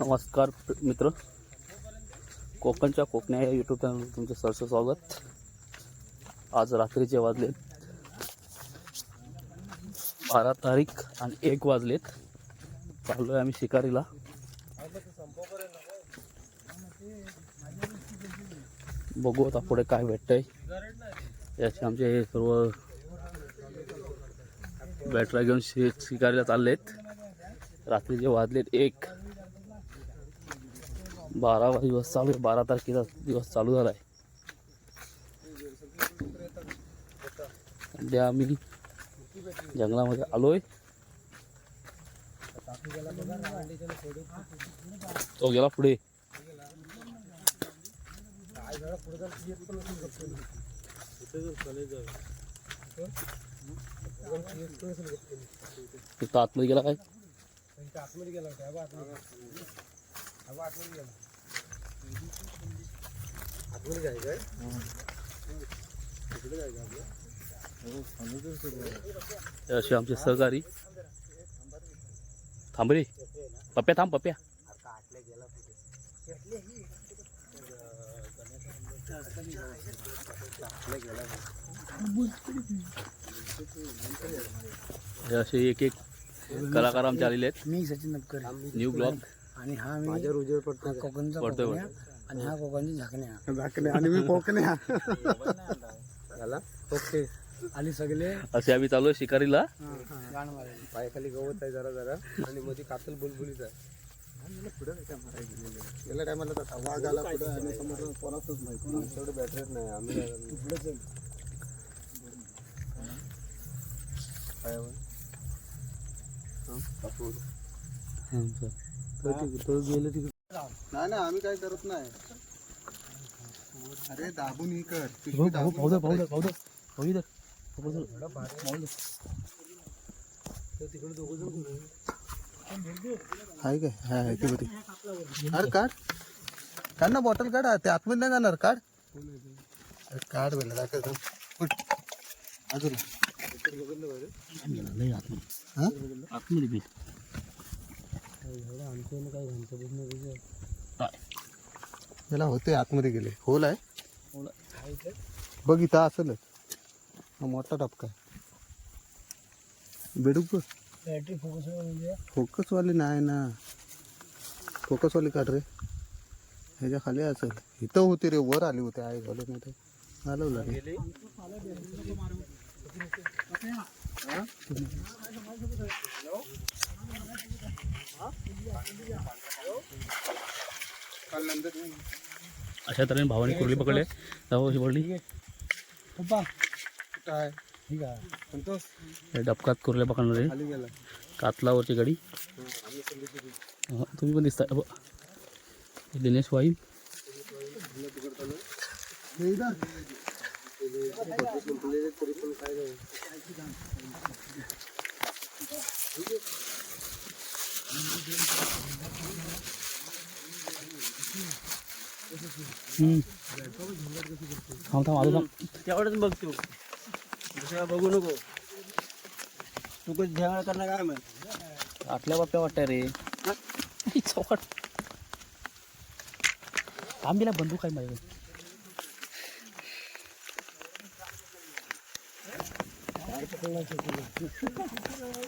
नमस्कार मित्र. कोकणच्या कोकण्या या यूट्यूब चॅनलवर तुमचे सरसं स्वागत. आज रात्रीचे वाजलेत. बारा तारीख आणि एक वाजलेत. चाललो आहे आम्ही शिकारीला. बघू आता पुढे काय भेटतंय. याचे आमचे हे सर्व बॅटरा घेऊन शि शिकारीला चाललेत. रात्रीचे वाजलेत एक. बारा दिवस चालू आहे बारा तारखेचा दिवस चालू झाला आहे सध्या आम्ही जंगलामध्ये आलोय? तो गेला पुढे। तिथं आतमध्ये गेला काय हे असे आमचे सहकारी. थांब रे पप्प्या थांब पप्प्या हे असे एक एक कलाकार आमचे आलेले आहेत. मी सचिन न्यू ब्लॉग आणि हा मी माझ्या उजेड पडतो कोकणचा पडतोय, कोकण्या आणि हा कोकणची झाकण्या झाकणे. आणि मी पोकण्या झाला ओके. आणि सगळे असे आम्ही चालू आहे शिकारीला गाण मारायला. पायाखाली गवत आहे जरा जरा. आणि मध्ये कातल बुलबुलीच आहे. गेल्या टायमाला वाघ आला पुढे आणि समोर कोणाचंच नाही. आमच्याकडे बॅटरीच नाही. आम्ही पायावर. तो गेले तिकडे नाही नाही आम्ही काय करत नाही अरे दाबून ही कर पिशवी भाऊ दाबून भाऊ दे भाऊ दे पकडायची. भाऊ दे भाऊ दे भाऊ दे आहे काय हाय हाय ते बघ अरे काढ काढ ना बॉटल काढ ते आतमध्ये नाही जाणार काढ अरे काढ बेला दाखव कुठ अजून लय आतमध्ये हा आतमध्ये बी याला होते आतमध्ये गेले. होल आहे. होल बघ इथं असेल. मोठा टपका बेडूक बॅटरी फोकस फोकसवाली नाही ना. फोकसवाली काढ रे. ह्याच्या खाली असेल. इथं होते रे. वर आली होते. आई झाले नाही ते रे. अच्छा, अशा तरह भावाने कुरली पकडले जाऊ बोलली डबकात कुरले पकडणार आहे कातलावरची गाडी तुम्ही पण दिसताय दिनेश वाई थांब थांब आलो तेवढंच बघ तू दुसरा बघू नको. तू कधी ध्यान करणार काय मग आटल्या बाप्या वाटतंय रे. चौकट. आंबीला बंदूक आहे माझ्याकडे. गाण मी याला सांगणार मी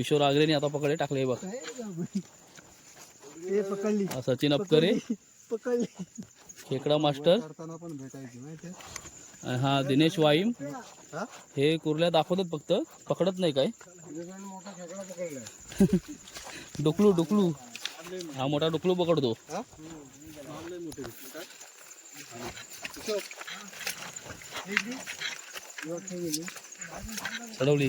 किशोर आगरेने आता पकडले टाकले बघ. पकडली. सचिन अपकरे पकडली. खेकडा मास्टर. आणि हा दिनेश वाईम. हा? कुर्ल्या दाखवतात फक्त पकडत नाही काय. डुकलू डुकलू. हा मोठा डुकलू पकडतो. चढवली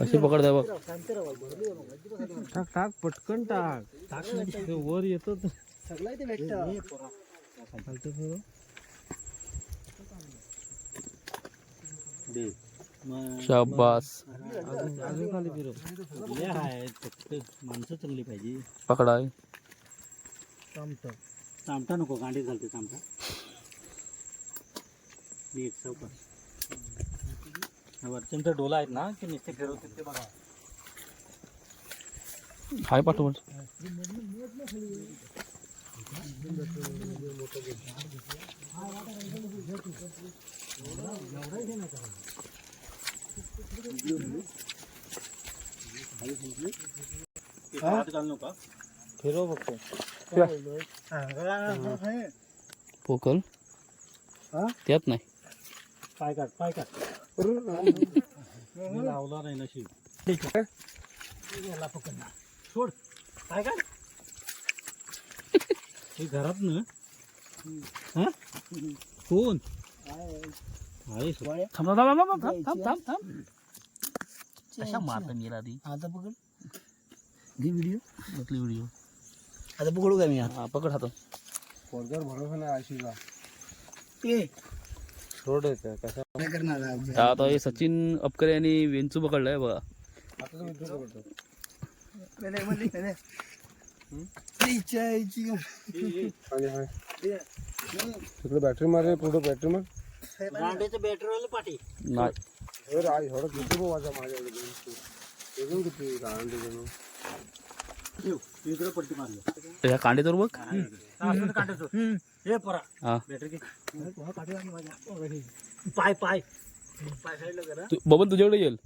अशी पकडताय बघ टाक टाक पटकन टाक टाक वर येतो शाबास। अजून खाली फक्त माणसं चांगली पाहिजे पकडाय चामटा. चामटा नको गांडी चामटा वरच्यांचा डोला आहेत ना की नुसते फिरवते ते बघा. हाय पाठवून हात फिरव फक्त. पोकल हा? त्यात नाही. काय पाय काढ पाय काढ. लावला नाही नशीब. ठीक आहे. याला ना. सोड. काय काढ. हे घरात ना? कोण? अरे थांब थांब थांब थांब थांब थांब कशा मारता मेला ती आता पकड. घे व्हिडिओ म्हटली व्हिडिओ आता पकडू का मी पकड हातो पोरगर भरोसा नाही आशीला ते सोडायचं कसं? आता हे? सचिन अपकरे यांनी वेंचू पकडलाय बघा आता तुम्ही दुसरं करतो. पहिले मधली, पहिले. इच्छा आहे, इच्छी आणि हाय. तिकडे बॅटरी मार रे, पुढं बॅटरी मार। नाही अरे आई थोडं किती बघ माझ्या एकदम किती गांडी जणू इकडे पट्टी मारली बघ. हे. परा हा पाय पाय बबन तुझ्याकडे येईल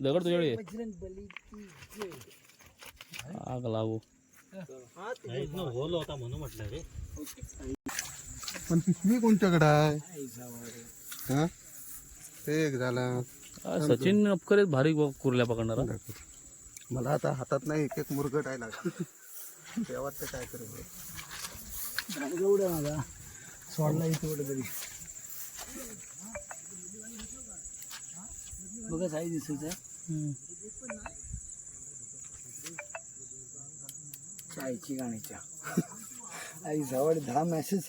दगड तुझ्याकडे येईल आग लागू. होल होता म्हणून म्हटलं रे पण पिशवी कोणच्याकडे आहे? हा? ते एक झाला. सचिन अपकरे भारी कुर्ल्या पकडणारा. मला आता हातात नाही एक एक मुरगट आहे लागत तेव्हा ते काय करेल एवढं माझा. सोडला इथे एवढं तरी बघा साई दिसायचं. चायची गाण्याच्या. आई जवळ दहा मेसेज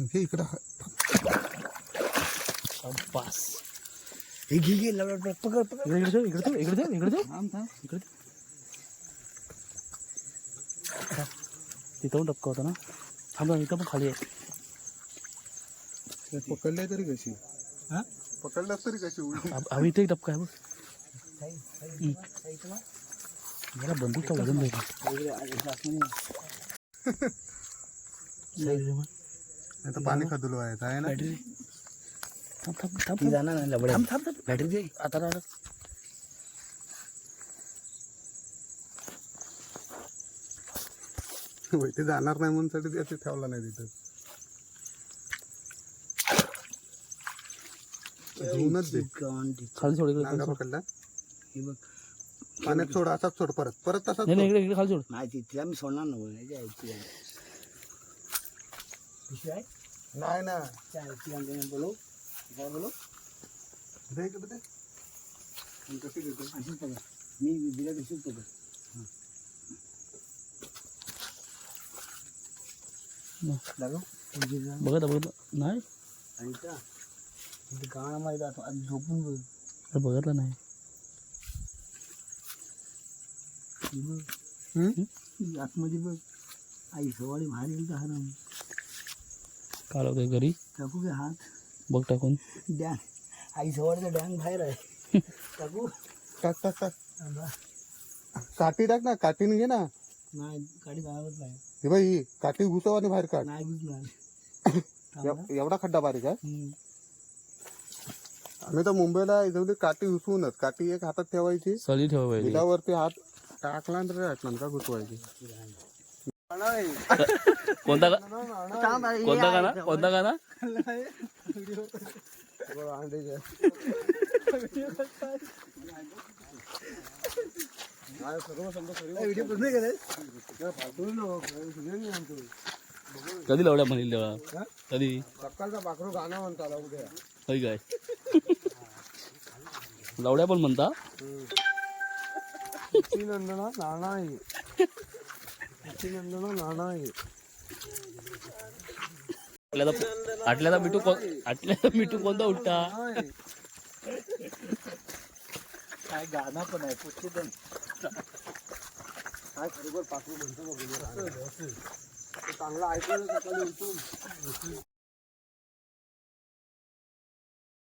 हे इकडं पास हे घे घे पकड पकड. इकडे जाऊ इकडे जाऊ इकडे जाऊ इकडे जाऊ थांब थांब इकडे तिथं पण टपका होता ना. थांब इथं पण खाली आहे. पकडलंय तरी कशी? हा? पकडलं तरी कशी हवी एक टपका आहे बघ. मला बंदूकचा वजन द्यायचा नाही तर पाणी खदुलो आहे आहे ना? बॅटरी. थांब थांब थांब ती जाणार नाही लवड थांब थांब थांब. बॅटरी दे. आता राहणार होय, ते जाणार नाही म्हणून साठी त्याचे ठेवला नाही तिथं. धुवूनच दे. खाली सोड इकडे नांगा पकडला? हे बघ. पाण्यात सोड असाच सोड परत. परत तसाच नाही नाही सोड. इकडे इकडे खाली सोड. नाही मी सोडणार नाही ना నాయన బలు బలు మీ బిర్యానీ సూపర్ बघत बघत नाही गाणं माहीत आता झोपून बघ बघतलं नाही आतमध्ये बघ आई सवाळी बाहेर गेली तर हरम काल होते घरी. टाकू का हात? बघ टाकून. डॅन आई सवारीचा डॅन बाहेर आहे. टाकू? टाक टाक टाक. काठी टाक ना काठीने घे ना. नाही गाडी जाणारच नाही हे बाई ही काठी घुसव आणि बाहेर काढ. नाही घुसणार. एव- एवढा खड्डा बारीक आहे. हम्म. आम्ही तर मुंबईला इथे काठी घुसवूनच. काठी एक हातात ठेवायची. सळी ठेवा पाहिजे बिलावरती हात टाकला तर वाटणार का घुसवायची. कोणता कोणता गाणा? कोणता गाणा? कधी लावड्या म्हणील तेव्हा? कधी? सकाळचा पाखरू गाणं म्हणता लावड्या होय काय? लावड्या पण म्हणता? नंदना नाना आहे नंदना नाना आहे आटल्याचा आटल्याचा मिठू कोण आटल्याचा मिठू कोणता उठता? काय गाणं पण आहे पुढचे पण काय खरोबर पाखरू म्हणतो चांगला ऐकलं सकाळी उठून